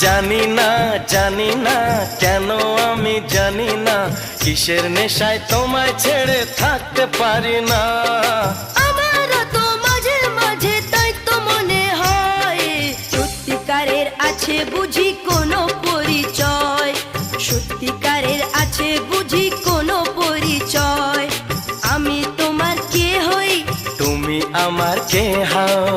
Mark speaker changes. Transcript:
Speaker 1: জানি না জানি না কেন আমি জানি না কিসের নেশায় তোমায় ছেড়ে থাকতে পারি না।
Speaker 2: আমারও তো মাঝে মাঝে তাই তো মনে হয় সত্যিকারের আছে বুঝি কোনো পরিচয় সত্যিকারের আছে বুঝি কোনো পরিচয় আমি তোমার কে হই?
Speaker 1: তুমি আমার কে হাও?